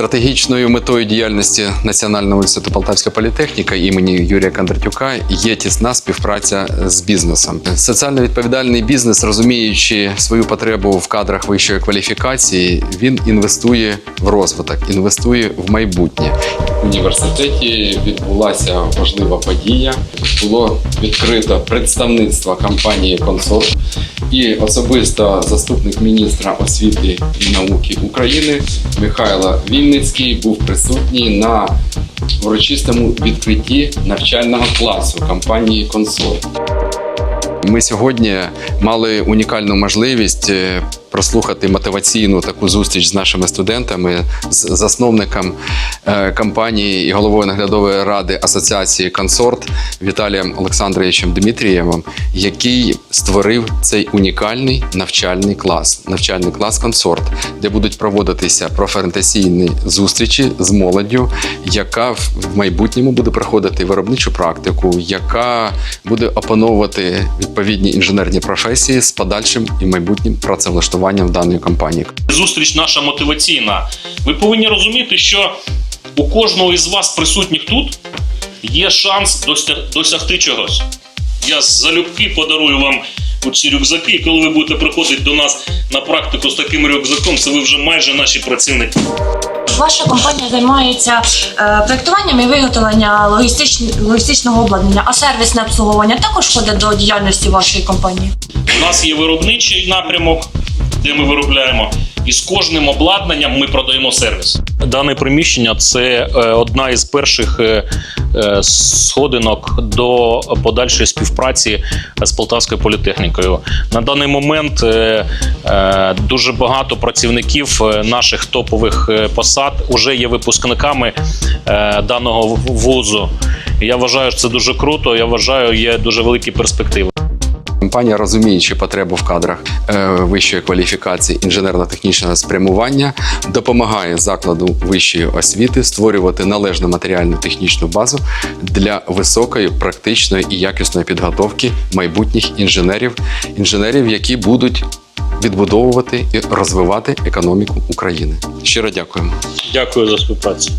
Стратегічною метою діяльності Національного університету Полтавська політехніка імені Юрія Кондратюка є тісна співпраця з бізнесом. Соціально відповідальний бізнес, розуміючи свою потребу в кадрах вищої кваліфікації, він інвестує в розвиток, інвестує в майбутнє. В університеті відбулася важлива подія. Було відкрито представництво компанії Консорт і особисто заступник міністра освіти і науки України Михайло Вінницький був присутній на урочистому відкритті навчального класу компанії Консоль. Ми сьогодні мали унікальну можливість е, прослухати мотиваційну таку зустріч з нашими студентами, з засновником е, компанії і головою наглядової ради асоціації Консорт Віталієм Олександровичем Дмитрієвим, який створив цей унікальний навчальний клас, навчальний клас консорт, де будуть проводитися профорієнтаційні зустрічі з молоддю, яка в майбутньому буде проходити виробничу практику, яка буде опановувати відповідні інженерні професії з подальшим і майбутнім працевлаштуванням в даної компанії. Зустріч наша мотиваційна. Ви повинні розуміти, що у кожного із вас присутніх тут є шанс досягти чогось. Я залюбки подарую вам ці рюкзаки, і коли ви будете приходити до нас на практику з таким рюкзаком, це ви вже майже наші працівники. Ваша компанія займається е, проєктуванням і виготовленням логістич- логістичного обладнання, а сервісне обслуговування також входить до діяльності вашої компанії. У нас є виробничий напрямок, де ми виробляємо, і з кожним обладнанням ми продаємо сервіс. Дане приміщення це е, одна із перших е, е, сходинок до подальшої співпраці з Полтавською політехнікою. На даний момент дуже багато працівників наших топових посад вже є випускниками даного вузу. Я вважаю, що це дуже круто. Я вважаю, є дуже великі перспективи. Компанія, розуміючи потребу в кадрах е, вищої кваліфікації інженерно-технічного спрямування, допомагає закладу вищої освіти створювати належну матеріальну технічну базу для високої, практичної і якісної підготовки майбутніх інженерів, інженерів, які будуть відбудовувати і розвивати економіку України. Щиро дякуємо. Дякую за співпрацю.